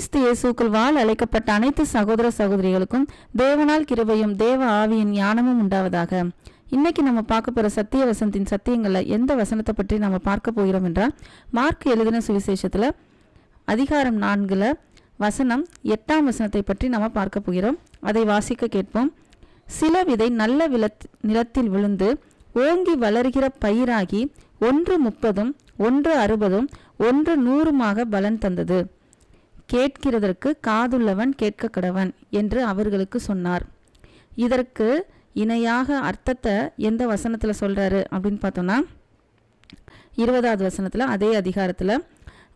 கிறிஸ்து இயேசுக்குள் வாழ் அழைக்கப்பட்ட அனைத்து சகோதர சகோதரிகளுக்கும் தேவனால் கிருபையும் தேவ ஆவியின் ஞானமும் உண்டாவதாக. இன்னைக்கு நம்ம பார்க்க போற சத்திய வசனத்தின் சத்தியங்கள்ல எந்த வசனத்தை பற்றி நம்ம பார்க்க போகிறோம் என்றால் மார்க் எழுதின சுவிசேஷத்துல அதிகாரம் நான்குல வசனம் எட்டாம் வசனத்தை பற்றி நம்ம பார்க்க போகிறோம். அதை வாசிக்க கேட்போம். சில விதை நல்ல விலத் நிலத்தில் விழுந்து ஓங்கி வளர்கிற பயிராகி ஒன்று முப்பதும் ஒன்று அறுபதும் ஒன்று நூறுமாக பலன் தந்தது. கேட்கிறதற்கு காதுள்ளவன் கேட்க கடவன் என்று அவர்களுக்கு சொன்னார். இதற்கு இணையாக அர்த்தத்தை எந்த வசனத்தில் சொல்கிறாரு அப்படின்னு பார்த்தோன்னா இருபதாவது வசனத்தில் அதே அதிகாரத்தில்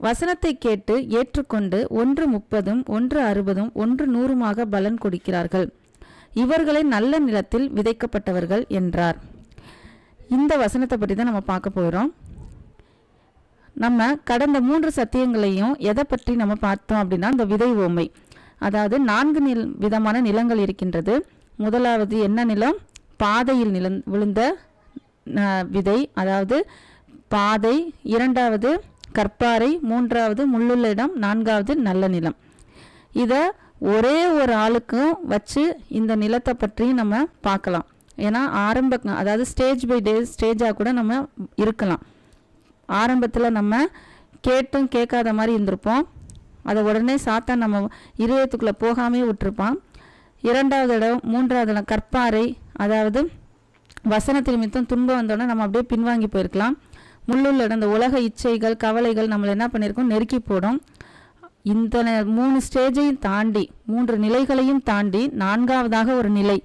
வசனத்தை கேட்டு ஏற்றுக்கொண்டு ஒன்று முப்பதும் ஒன்று அறுபதும் ஒன்று நூறுமாக பலன் கொடுக்கிறார்கள். இவர்களை நல்ல நிலத்தில் விதைக்கப்பட்டவர்கள் என்றார். இந்த வசனத்தை பற்றி தான் நம்ம பார்க்க போகிறோம் நம்ம கடந்த மூன்று சத்தியங்களையும் எதை பற்றி நம்ம பார்த்தோம் அப்படின்னா இந்த விதை ஓமை. அதாவது நான்கு நில் விதமான நிலங்கள் இருக்கின்றது. முதலாவது என்ன நிலம்? பாதையில் நிலம் விழுந்த விதை. அதாவது பாதை. இரண்டாவது கற்பாறை. மூன்றாவது முள்ளுள்ள இடம் நான்காவது நல்ல நிலம். இதை ஒரே ஒரு ஆளுக்கும் வச்சு இந்த நிலத்தை பற்றி நம்ம பார்க்கலாம். ஏன்னா ஆரம்ப அதாவது ஸ்டேஜ் பை டே ஸ்டேஜாக கூட நம்ம இருக்கலாம். ஆரம்பத்தில் நம்ம கேட்டும் கேட்காத மாதிரி இருந்திருப்போம். அதை உடனே சாத்தா நம்ம இருதயத்துக்குள்ளே போகாமே விட்டுருப்பான். இரண்டாவது இடம் மூன்றாவது இடம் கற்பாறை அதாவது வசனத்தின் மித்தம் துன்பம் வந்தோடனே நம்ம அப்படியே பின்வாங்கி போயிருக்கலாம். முள்ளுள்ள இடம் இந்த உலக இச்சைகள் கவலைகள் நம்மளை என்ன பண்ணியிருக்கோம்? நெருக்கி போடும். இந்த மூணு ஸ்டேஜையும் தாண்டி மூன்று நிலைகளையும் தாண்டி நான்காவதாக ஒரு நிலை.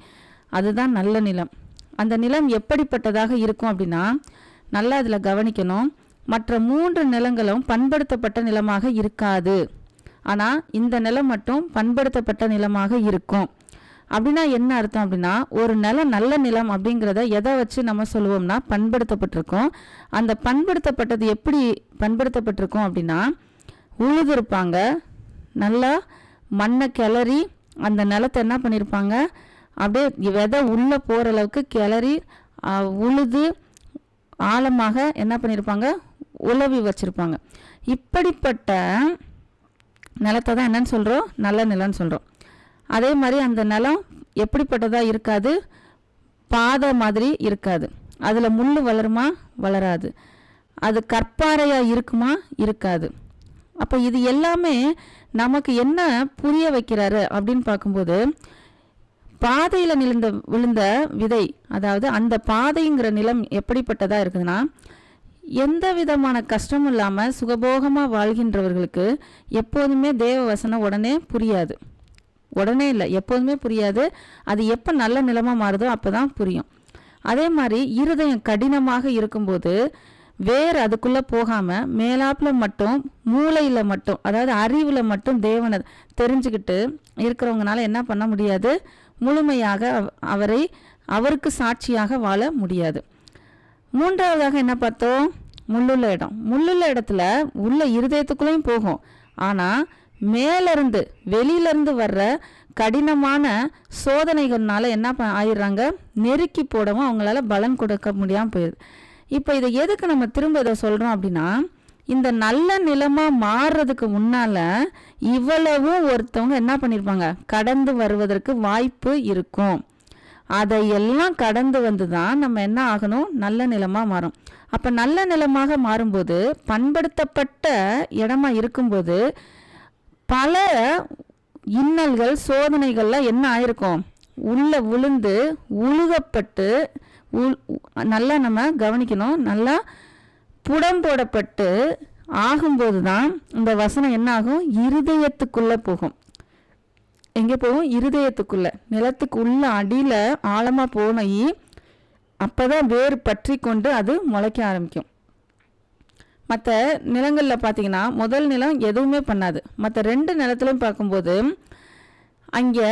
அதுதான் நல்ல நிலம். அந்த நிலம் எப்படிப்பட்டதாக இருக்கும் அப்படின்னா நல்லா அதில் கவனிக்கணும். மற்ற மூன்று நிலங்களும் பண்படுத்தப்பட்ட நிலமாக இருக்காது. ஆனால் இந்த நிலம் மட்டும் பண்படுத்தப்பட்ட நிலமாக இருக்கும். அப்படின்னா என்ன அர்த்தம் அப்படின்னா ஒரு நிலம் நல்ல நிலம் அப்படிங்கிறத எதை வச்சு நம்ம சொல்லுவோம்னா பண்படுத்தப்பட்டிருக்கோம். அந்த பண்படுத்தப்பட்டது எப்படி பண்படுத்தப்பட்டிருக்கோம் அப்படின்னா உழுதுருப்பாங்க. நல்லா மண்ணை கிளறி அந்த நிலத்தை என்ன பண்ணியிருப்பாங்க அப்படியே விதை உள்ளே போகிற அளவுக்கு கிளறி உழுது ஆழமாக என்ன பண்ணியிருப்பாங்க உலவி வச்சுருப்பாங்க. இப்படிப்பட்ட நிலத்தை தான் என்னன்னு சொல்கிறோம் நல்ல நிலம்னு சொல்கிறோம் அதே மாதிரி அந்த நிலம் எப்படிப்பட்டதாக இருக்காது? பாதை மாதிரி இருக்காது. அதில் முள் வளருமா? வளராது. அது கற்பாறையாக இருக்குமா? இருக்காது. அப்போ இது எல்லாமே நமக்கு என்ன புரிய வைக்கிறாரு அப்படின்னு பார்க்கும்போது பாதையில் நிலந்த விழுந்த விதை அதாவது அந்த பாதைங்கிற நிலம் எப்படிப்பட்டதாக இருக்குதுன்னா எந்த விதமான கஷ்டமும் இல்லாமல் சுகபோகமாக வாழ்கின்றவர்களுக்கு எப்போதுமே தேவ வசனம் உடனே புரியாது. உடனே இல்லை எப்போதுமே புரியாது. அது எப்போ நல்ல நிலமாக மாறுதோ அப்போ தான் புரியும். அதே மாதிரி இருதயம் கடினமாக இருக்கும்போது வேர் அதுக்குள்ளே போகாமல் மேலாப்பில் மட்டும் மூளையில் மட்டும் அதாவது அறிவில் மட்டும் தேவனை தெரிஞ்சுக்கிட்டு இருக்கிறவங்கனால என்ன பண்ண முடியாது? முழுமையாக அவரை அவருக்கு சாட்சியாக வாழ முடியாது. மூன்றாவதாக என்ன பார்த்தோம்? முள்ளுள்ள இடம். முள்ளுள்ள இடத்துல உள்ள இருதயத்துக்குள்ளேயும் போகும். ஆனால் மேலேருந்து வெளியிலேருந்து வர்ற கடினமான சோதனைகள்னால என்ன ப- ஆயிடுறாங்க? நெருக்கி போடவும் அவங்களால பலன் கொடுக்க முடியாமல் போயிடுது இப்போ இதை எதுக்கு நம்ம திரும்ப இதை சொல்கிறோம் அப்படின்னா இந்த நல்ல நிலமாக மாறுறதுக்கு முன்னால் இவ்வளவும் ஒருத்தவங்க என்ன பண்ணியிருப்பாங்க கடந்து வருவதற்கு வாய்ப்பு இருக்கும். அதையெல்லாம் கடந்து வந்து தான் நம்ம என்ன ஆகணும்? நல்ல நிலமாக மாறும். அப்போ நல்ல நிலமாக மாறும்போது பண்படுத்தப்பட்ட இடமா இருக்கும்போது பல இன்னல்கள் சோதனைகள்லாம் என்ன ஆயிருக்கும்? உள்ளே விழுந்து உழுகப்பட்டு உள் நல்லா நம்ம கவனிக்கணும். நல்லா புடம் போடப்பட்டு ஆகும்போது தான் இந்த வசனம் என்ன ஆகும்? இருதயத்துக்குள்ளே போகும். எங்கே போகும் இருதயத்துக்குள்ள. நிலத்துக்கு உள்ள அடியில் ஆழமாக போனி அப்போ தான் வேர் பற்றி கொண்டு அது முளைக்க ஆரம்பிக்கும். மற்ற நிலங்களில் பார்த்தீங்கன்னா முதல் நிலம் எதுவுமே பண்ணாது. மற்ற ரெண்டு நிலத்திலும் பார்க்கும்போது அங்கே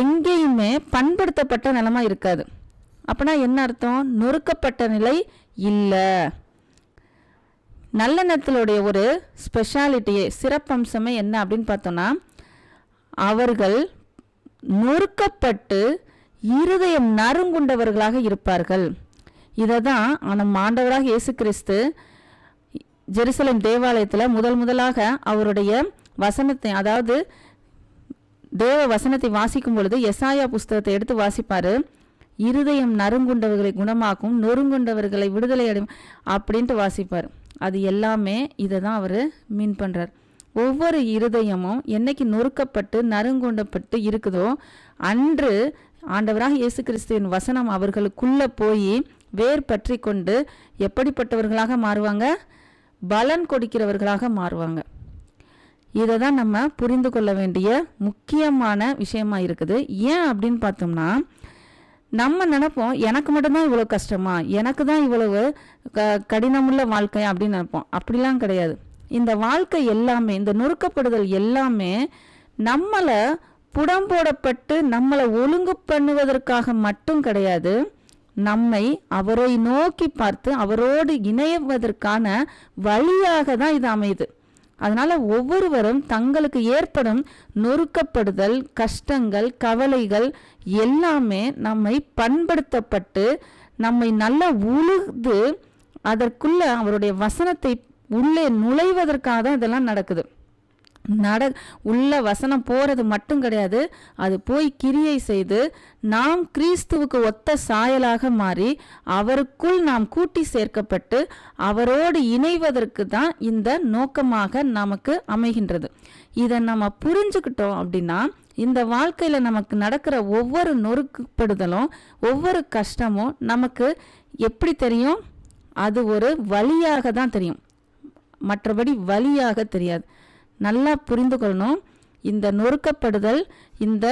எங்கேயுமே பண்படுத்தப்பட்ட நிலமா இருக்காது. அப்படின்னா என்ன அர்த்தம்? நொறுக்கப்பட்ட நிலை இல்லை. நல்ல நிலத்திலுடைய ஒரு ஸ்பெஷாலிட்டியே சிறப்பம்சமே என்ன அப்படின்னு பார்த்தோன்னா அவர்கள் நொறுக்கப்பட்டு இருதயம் நறுங்குண்டவர்களாக இருப்பார்கள். இதை தான் நம் ஆண்டவராக இயேசு கிறிஸ்து ஜெருசலேம் தேவாலயத்தில் முதல் முதலாக அவருடைய வசனத்தை அதாவது தேவ வசனத்தை வாசிக்கும் பொழுது எசாயா புஸ்தகத்தை எடுத்து வாசிப்பார். இருதயம் நறுங்குண்டவர்களை குணமாக்கும் நொறுங்குண்டவர்களை விடுதலை அடையும் அப்படின்ட்டு வாசிப்பார். அது எல்லாமே இதை தான் அவர் மீன் பண்ணுறார் ஒவ்வொரு இருதயமும் என்னைக்கு நொறுக்கப்பட்டு நறுங்குண்டப்பட்டு இருக்குதோ அன்று ஆண்டவராக இயேசு கிறிஸ்துவின் வசனம் அவர்களுக்குள்ளே போய் வேர் பற்றி கொண்டு எப்படிப்பட்டவர்களாக மாறுவாங்க? பலன் கொடுக்கிறவர்களாக மாறுவாங்க. இதை தான் நம்ம புரிந்து கொள்ள வேண்டிய முக்கியமான விஷயமா இருக்குது. ஏன் அப்படின்னு பார்த்தோம்னா நம்ம நினைப்போம் எனக்கு மட்டும்தான் இவ்வளோ கஷ்டமா? எனக்கு தான் இவ்வளவு க கடினமுள்ள வாழ்க்கை அப்படின்னு நினைப்போம். அப்படிலாம் கிடையாது. இந்த வாழ்க்கை எல்லாமே இந்த நொறுக்கப்படுதல் எல்லாமே நம்மளை புடம் போடப்பட்டு நம்மளை ஒழுங்கு பண்ணுவதற்காக மட்டும் கிடையாது நம்மை அவரை நோக்கி பார்த்து அவரோடு இணைவதற்கான வழியாக தான் இது அமையுது. அதனால் ஒவ்வொருவரும் தங்களுக்கு ஏற்படும் நொறுக்கப்படுதல் கஷ்டங்கள் கவலைகள் எல்லாமே நம்மை பண்படுத்தப்பட்டு நம்மை நல்லா உழுது அதற்குள்ள அவருடைய வசனத்தை உள்ளே நுழைவதற்காக தான் இதெல்லாம் நடக்குது. நட உள்ள வசனம் போகிறது மட்டும் கிடையாது. அது போய் கிரியை செய்து நாம் கிறிஸ்துவுக்கு ஒத்த சாயலாக மாறி அவருக்குள் நாம் கூட்டி சேர்க்கப்பட்டு அவரோடு இணைவதற்கு தான் இந்த நோக்கமாக நமக்கு அமைகின்றது. இதை நம்ம புரிஞ்சுக்கிட்டோம் அப்படின்னா இந்த வாழ்க்கையில் நமக்கு நடக்கிற ஒவ்வொரு நொறுக்குப்படுதலும் ஒவ்வொரு கஷ்டமும் நமக்கு எப்படி தெரியும்? அது ஒரு வழியாக தான் தெரியும். மற்றபடி வழியாக தெரியாது. நல்லா புரிந்து கொள்ளணும். இந்த நொறுக்கப்படுதல் இந்த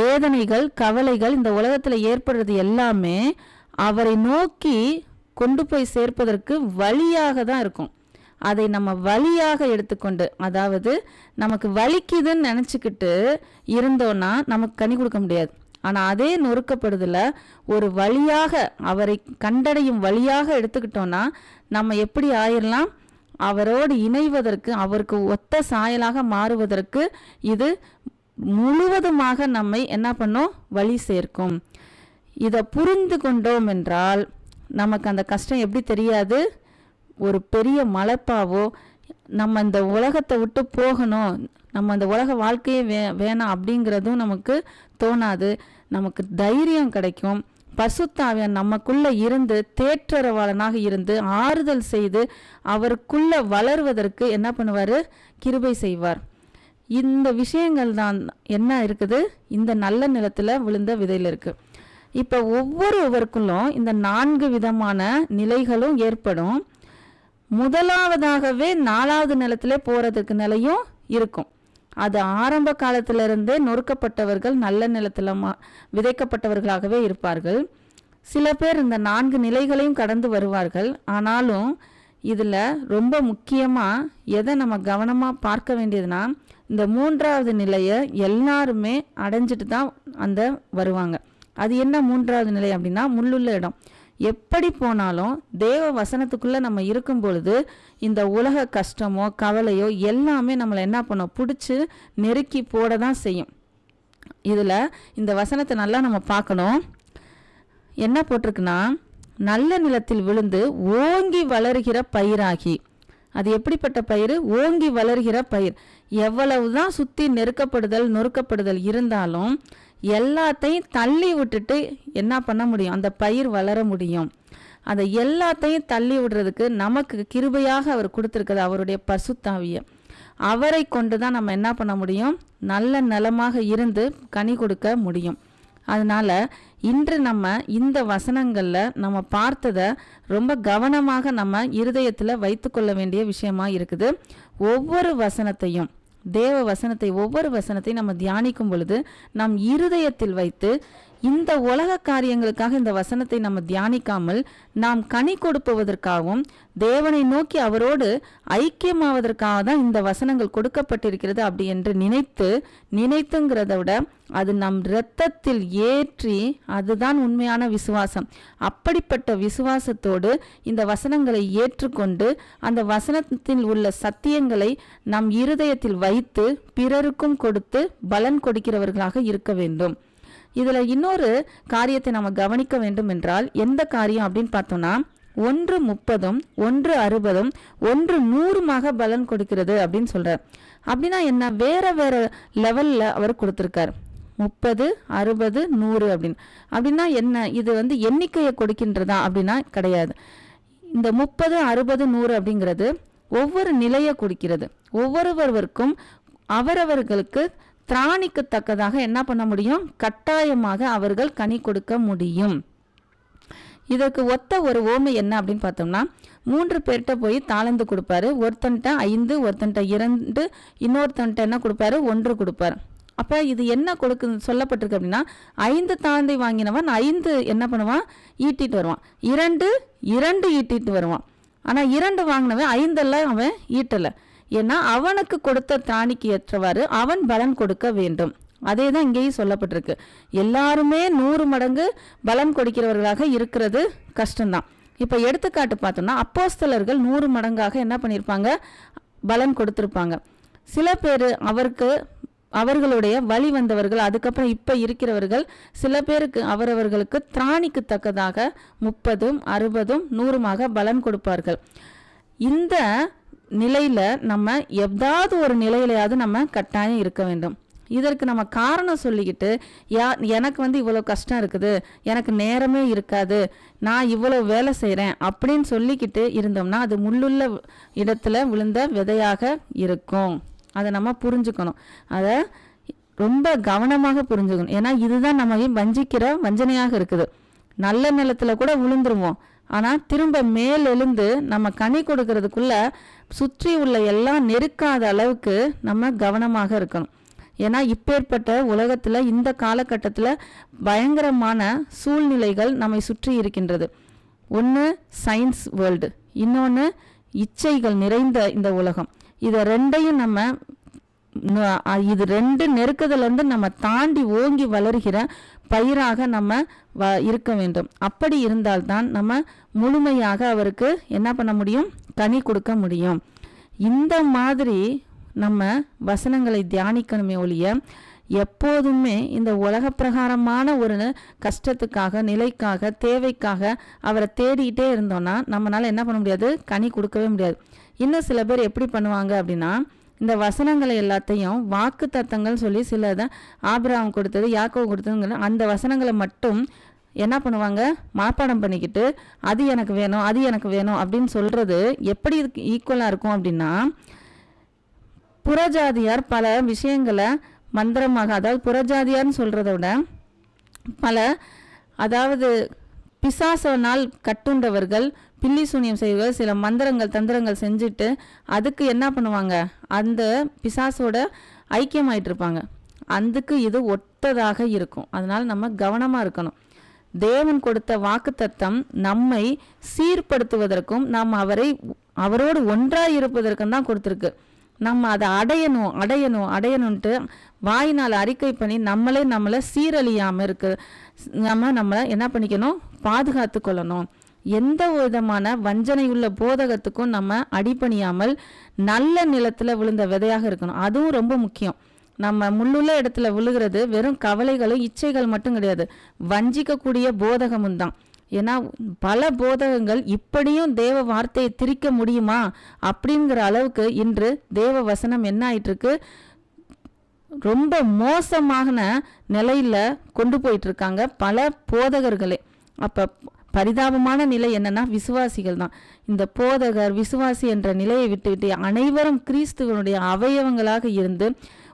வேதனைகள் கவலைகள் இந்த உலகத்தில் ஏற்படுறது எல்லாமே அவரை நோக்கி கொண்டு போய் சேர்ப்பதற்கு வழியாக தான் இருக்கும். அதை நம்ம வழியாக எடுத்துக்கொண்டு அதாவது நமக்கு வலிக்குதுன்னு நினச்சிக்கிட்டு இருந்தோன்னா நமக்கு கனி கொடுக்க முடியாது. ஆனால் அதே நொறுக்கப்படுதல ஒரு வழியாக அவரை கண்டடையும் வழியாக எடுத்துக்கிட்டோன்னா நம்ம எப்படி ஆயிடலாம் அவரோடு இணைவதற்கு அவருக்கு ஒத்த சாயலாக மாறுவதற்கு இது முழுவதுமாக நம்மை என்ன பண்ணும்? வழி சேர்க்கும். இதை புரிந்து கொண்டோம் என்றால் நமக்கு அந்த கஷ்டம் எப்படி தெரியாது? ஒரு பெரிய மலைப்பாவோ நம்ம இந்த உலகத்தை விட்டு போகணும். நம்ம அந்த உலக வாழ்க்கையே வே வேணாம் அப்படிங்கிறதும் நமக்கு தோணாது. நமக்கு தைரியம் கிடைக்கும். பசுத்தாவியன் நமக்குள்ளே இருந்து தேற்றரவாளனாக இருந்து ஆறுதல் செய்து அவருக்குள்ளே வளர்வதற்கு என்ன பண்ணுவார்? கிருபை செய்வார். இந்த விஷயங்கள் தான் என்ன இருக்குது? இந்த நல்ல நிலத்தில் விழுந்த விதையில் இருக்குது இப்போ ஒவ்வொருவருக்குள்ளும் இந்த நான்கு விதமான நிலைகளும் ஏற்படும். முதலாவதாகவே நாலாவது நிலத்திலே போகிறதுக்கு நிலையும் இருக்கும். அது ஆரம்ப காலத்திலிருந்தே நொறுக்கப்பட்டவர்கள் நல்ல நிலத்தில் விதைக்கப்பட்டவர்களாகவே இருப்பார்கள். சில பேர் இந்த நான்கு நிலைகளையும் கடந்து வருவார்கள். ஆனாலும் இதில் ரொம்ப முக்கியமாக எதை நம்ம கவனமாக பார்க்க வேண்டியதுன்னா இந்த மூன்றாவது நிலையை எல்லாருமே அடைஞ்சிட்டு தான் அந்த வருவாங்க. அது என்ன மூன்றாவது நிலை அப்படின்னா முள்ளுள்ள இடம். எப்படி போனாலும் தேவ வசனத்துக்குள்ளே நம்ம இருக்கும் பொழுது இந்த உலக கஷ்டமோ கவலையோ எல்லாமே நம்மளை என்ன பண்ணோம்? பிடிச்சி நெருக்கி போட தான் செய்யும். இதில் இந்த வசனத்தை நல்லா நம்ம பார்க்கணும். என்ன போட்டிருக்குன்னா நல்ல நிலத்தில் விழுந்து ஓங்கி வளர்கிற பயிராகி. அது எப்படிப்பட்ட பயிர்? ஓங்கி வளர்கிற பயிர். எவ்வளவுதான் சுற்றி நெருக்கப்படுதல் நொறுக்கப்படுதல் இருந்தாலும் எல்லாத்தையும் தள்ளி விட்டுட்டு என்ன பண்ண முடியும்? அந்த பயிர் வளர முடியும். அந்த எல்லாத்தையும் தள்ளி விடுறதுக்கு நமக்கு கிருபையாக அவர் கொடுத்துருக்குது அவருடைய பசுத்தாவிய. அவரை கொண்டு தான் நம்ம என்ன பண்ண முடியும்? நல்ல நலமாக இருந்து கனி கொடுக்க முடியும். அதனால் இன்று நம்ம இந்த வசனங்களில் நம்ம பார்த்ததை ரொம்ப கவனமாக நம்ம இருதயத்தில் வைத்துக்கொள்ள வேண்டிய விஷயமா இருக்குது. ஒவ்வொரு வசனத்தையும் தேவ வசனத்தை ஒவ்வொரு வசனத்தையும் நம்ம தியானிக்கும் பொழுது நம் இருதயத்தில் வைத்து இந்த உலக காரியங்களுக்காக இந்த வசனத்தை நம்ம தியானிக்காமல் நாம் கனி கொடுப்பதற்காகவும் தேவனை நோக்கி அவரோடு ஐக்கியமாவதற்காக தான் இந்த வசனங்கள் கொடுக்கப்பட்டிருக்கிறது அப்படி என்று நினைத்து நினைத்துங்கிறத விட அது நம் இரத்தத்தில் ஏற்றி அதுதான் உண்மையான விசுவாசம். அப்படிப்பட்ட விசுவாசத்தோடு இந்த வசனங்களை ஏற்றுக்கொண்டு அந்த வசனத்தில் உள்ள சத்தியங்களை நம் இருதயத்தில் வைத்து பிறருக்கும் கொடுத்து பலன் கொடுக்கிறவர்களாக இருக்க வேண்டும். இதில் இன்னொரு காரியத்தை நம்ம கவனிக்க வேண்டும் என்றால் எந்த காரியம் அப்படின்னு பார்த்தோம்னா ஒன்று முப்பதும் ஒன்று அறுபதும் ஒன்று நூறுமாக பலன் கொடுக்கிறது அப்படின்னு சொல்கிறார் அப்படின்னா என்ன? வேற வேற லெவலில் அவர் கொடுத்துருக்கார். முப்பது அறுபது நூறு அப்படின்னு. அப்படின்னா என்ன? இது வந்து எண்ணிக்கையை கொடுக்கின்றதா அப்படின்னா கிடையாது. இந்த முப்பது அறுபது நூறு அப்படிங்கிறது ஒவ்வொரு நிலையை கொடுக்கிறது. ஒவ்வொருவருக்கும் அவரவர்களுக்கு திராணிக்கு தக்கதாக என்ன பண்ண முடியும்? கட்டாயமாக அவர்கள் கனி கொடுக்க முடியும். இதற்கு ஒத்த ஒரு ஓமை என்ன அப்படின்னு பார்த்தோம்னா மூன்று பேர்கிட்ட போய் தாளந்து கொடுப்பாரு. ஒருத்தன்ட்ட ஐந்து ஒருத்தன்ட்ட இரண்டு இன்னொருத்தன்ட்ட என்ன கொடுப்பாரு? ஒன்று கொடுப்பாரு. அப்போ இது என்ன கொடுக்கு சொல்லப்பட்டிருக்கு அப்படின்னா ஐந்து தாளந்தை வாங்கினவன் ஐந்து என்ன பண்ணுவான்? ஈட்டிட்டு வருவான். இரண்டு இரண்டு ஈட்டிட்டு வருவான். ஆனால் இரண்டு வாங்கினவன் ஐந்தெல்லாம் அவன் ஈட்டலை. ஏன்னா அவனுக்கு கொடுத்த திராணிக்கு ஏற்றவாறு அவன் பலன் கொடுக்க வேண்டும். அதே தான் இங்கேயும் சொல்லப்பட்டிருக்கு. எல்லாருமே நூறு மடங்கு பலன் கொடுக்கிறவர்களாக இருக்கிறது கஷ்டம்தான். இப்போ எடுத்துக்காட்டு பார்த்தோம்னா அப்போஸ்தலர்கள் நூறு மடங்காக என்ன பண்ணியிருப்பாங்க? பலன் கொடுத்துருப்பாங்க. சில பேர் அவருக்கு அவர்களுடைய வழி வந்தவர்கள் அதுக்கப்புறம் இப்போ இருக்கிறவர்கள் சில பேருக்கு அவரவர்களுக்கு திராணிக்கு தக்கதாக முப்பதும் அறுபதும் நூறுமாக பலன் கொடுப்பார்கள். இந்த நிலையில் நம்ம எதாவது ஒரு நிலையிலையாவது நம்ம கட்டாயம் இருக்க வேண்டும். இதற்கு நம்ம காரணம் சொல்லிக்கிட்டு யா எனக்கு வந்து இவ்வளோ கஷ்டம் இருக்குது எனக்கு நேரமே இருக்காது நான் இவ்வளோ வேலை செய்கிறேன் அப்படின்னு சொல்லிக்கிட்டு இருந்தோம்னா அது முள்ளுள்ள இடத்துல விழுந்த விதையாக இருக்கும். அதை நம்ம புரிஞ்சுக்கணும். அதை ரொம்ப கவனமாக புரிஞ்சுக்கணும். ஏன்னா இதுதான் நம்ம வஞ்சிக்கிற வஞ்சனையாக இருக்குது. நல்ல நிலத்தில் கூட விழுந்துருவோம். ஆனால் திரும்ப மேலெழுந்து நம்ம கனி கொடுக்கறதுக்குள்ள சுற்றி உள்ள எல்லாம் நெருக்காத அளவுக்கு நம்ம கவனமாக இருக்கணும். ஏன்னா இப்பேற்பட்ட உலகத்தில் இந்த காலகட்டத்தில் பயங்கரமான சூழ்நிலைகள் நம்மை சுற்றி இருக்கின்றது. ஒன்று சயின்ஸ் வேர்ல்டு இன்னொன்று இச்சைகள் நிறைந்த இந்த உலகம். இதை ரெண்டையும் நம்ம இது ரெண்டு நெருக்கத்திலிருந்து நம்ம தாண்டி ஓங்கி வளர்கிற பயிராக நம்ம வ இருக்க வேண்டும். அப்படி இருந்தால்தான் நம்ம முழுமையாக அவருக்கு என்ன பண்ண முடியும்? கனி கொடுக்க முடியும். இந்த மாதிரி நம்ம வசனங்களை தியானிக்கணுமே ஒழிய எப்போதுமே இந்த உலக பிரகாரமான ஒரு கஷ்டத்துக்காக நிலைக்காக தேவைக்காக அவரை தேடிக்கிட்டே இருந்தோம்னா நம்மளால் என்ன பண்ண முடியாது? கனி கொடுக்கவே முடியாது. இன்னும் சில பேர் எப்படி பண்ணுவாங்க அப்படின்னா இந்த வசனங்களை எல்லாத்தையும் வாக்கு தத்தங்கள் சொல்லி சிலதை ஆபிரகாம் கொடுத்தது யாக்கோ கொடுத்ததுங்கிற அந்த வசனங்களை மட்டும் என்ன பண்ணுவாங்க? மாப்பாடம் பண்ணிக்கிட்டு அது எனக்கு வேணும் அது எனக்கு வேணும் அப்படின்னு சொல்கிறது எப்படி ஈக்குவலாக இருக்கும் அப்படின்னா புறஜாதியார் பல விஷயங்களை மந்திரமாக அதாவது புறஜாதியார்னு சொல்கிறத விட பல அதாவது பிசாசனால் கட்டுண்டவர்கள் பில்லி சூனியம் செய்வர்கள் சில மந்திரங்கள் தந்திரங்கள் செஞ்சுட்டு அதுக்கு என்ன பண்ணுவாங்க? அந்த பிசாசோட ஐக்கியமாயிட்டு இருப்பாங்க அதுக்கு இது ஒத்ததாக இருக்கும். அதனால் நம்ம கவனமாக இருக்கணும். தேவன் கொடுத்த வாக்குத்தத்தம் நம்மை சீர்படுத்துவதற்கும் நாம் அவரை அவரோடு ஒன்றாக இருப்பதற்கும் தான் கொடுத்துருக்கு. நம்ம அதை அடையணும் அடையணும் அடையணுன்ட்டு வாயினால் அறிக்கை பண்ணி நம்மளே நம்மளை சீரழியாமல் இருக்கு. நம்ம நம்மளை என்ன பண்ணிக்கணும்? பாதுகாத்து கொள்ளணும். எந்த விதமான வஞ்சனையுள்ள போதகத்துக்கும் நம்ம அடிபணியாமல் நல்ல நிலத்தில் விழுந்த விதையாக இருக்கணும். அதுவும் ரொம்ப முக்கியம். நம்ம முள்ளுள்ள இடத்துல விழுகிறது வெறும் கவலைகளும் இச்சைகள் மட்டும் கிடையாது. வஞ்சிக்கக்கூடிய போதகமும் தான். ஏன்னா பல போதகங்கள் இப்படியும் தேவ வார்த்தையை திரிக்க முடியுமா? அப்படிங்கிற அளவுக்கு இன்று தேவ வசனம் என்ன ஆயிட்டுருக்கு? ரொம்ப மோசமான நிலையில் கொண்டு போயிட்டுருக்காங்க பல போதகர்களே. அப்போ பரிதாபமான நிலை என்னன்னா விசுவாசிகள் தான். இந்த போதகர் விசுவாசி என்ற நிலையை விட்டுவிட்டு அனைவரும் கிறிஸ்துவனுடைய அவயவங்களாக இருந்து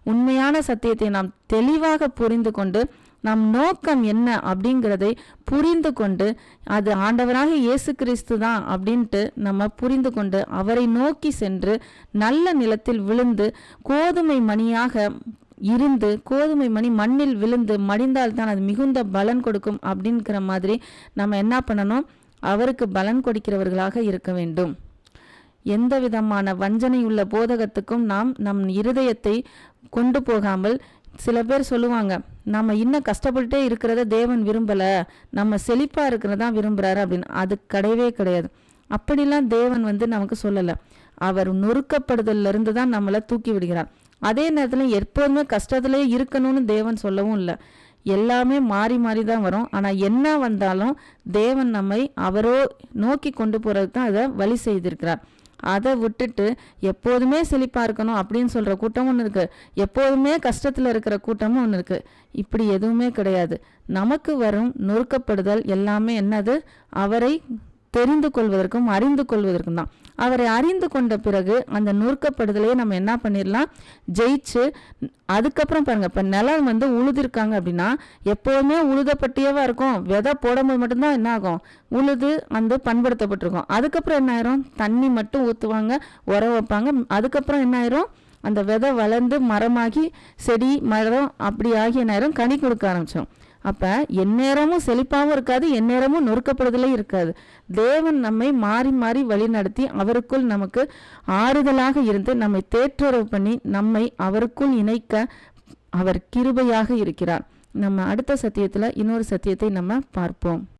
உண்மையான சத்தியத்தை நாம் தெளிவாக புரிந்து கொண்டு நம் நோக்கம் என்ன அப்படிங்கிறதை புரிந்து கொண்டு அது ஆண்டவராக இயேசு கிறிஸ்து தான் அப்படின்ட்டு நம்ம புரிந்து கொண்டு அவரை நோக்கி சென்று நல்ல நிலத்தில் விழுந்து கோதுமை மணியாக இருந்து கோதுமை மணி மண்ணில் விழுந்து மடிந்தால் தான் அது மிகுந்த பலன் கொடுக்கும் அப்படிங்கிற மாதிரி நம்ம என்ன பண்ணணும்? அவருக்கு பலன் கொடுக்கிறவர்களாக இருக்க வேண்டும். எந்த விதமான வஞ்சனை உள்ள போதகத்துக்கும் நாம் நம் இருதயத்தை கொண்டு போகாமல் சில பேர் சொல்லுவாங்க நம்ம இன்னும் கஷ்டப்பட்டுட்டே இருக்கிறத தேவன் விரும்பல. நம்ம செழிப்பாக இருக்கிறதா விரும்புகிறாரு அப்படின்னு. அது கிடையவே கிடையாது. அப்படிலாம் தேவன் வந்து நமக்கு சொல்லலை. அவர் நொறுக்கப்படுதலிருந்து தான் நம்மளை தூக்கி விடுகிறார். அதே நேரத்தில் எப்போதுமே கஷ்டத்துலேயே இருக்கணும்னு தேவன் சொல்லவும் இல்லை. எல்லாமே மாறி மாறி தான் வரும். ஆனால் என்ன வந்தாலும் தேவன் நம்மை அவரோ நோக்கி கொண்டு போகிறது தான் அதை வழி செய்திருக்கிறார். அதை விட்டுட்டு எப்போதுமே செழிப்பாக இருக்கணும் அப்படின்னு சொல்கிற கூட்டமும் ஒன்று இருக்குது எப்போதுமே கஷ்டத்தில் இருக்கிற கூட்டமும் ஒன்று இருக்குது இப்படி எதுவுமே கிடையாது. நமக்கு வரும் நொறுக்கப்படுதல் எல்லாமே என்னது? அவரை தெரிந்து கொள்வதற்கும் அறிந்து கொள்வதற்கும் தான். அவரை அறிந்து கொண்ட பிறகு அந்த நொறுக்கப்படுதலையே நம்ம என்ன பண்ணிடலாம்? ஜெயிச்சு அதுக்கப்புறம் பாருங்கள் இப்போ நிலம் வந்து உழுதிருக்காங்க அப்படின்னா எப்போவுமே உழுதப்பட்டியவா இருக்கும். விதை போடும்போது மட்டும்தான் என்ன ஆகும்? உழுது வந்து பண்படுத்தப்பட்டிருக்கும். அதுக்கப்புறம் என்ன ஆயிரும்? தண்ணி மட்டும் ஊற்றுவாங்க உரம் வைப்பாங்க. அதுக்கப்புறம் என்ன ஆயிரும்? அந்த விதை வளர்ந்து மரமாகி செடி மரம் அப்படி ஆகி என்ன கனி கொடுக்க ஆரம்பித்தோம் அப்போ எந்நேரமும் செழிப்பாகவும் இருக்காது எந்நேரமும் நொறுக்கப்படுதலே இருக்காது. தேவன் நம்மை மாறி மாறி வழிநடத்தி அவருக்குள் நமக்கு ஆறுதலாக இருந்து நம்மை தேற்றுறவு பண்ணி நம்மை அவருக்குள் இணைக்க அவர் கிருபையாக இருக்கிறார். நம்ம அடுத்த சத்தியத்தில் இன்னொரு சத்தியத்தை நம்ம பார்ப்போம்.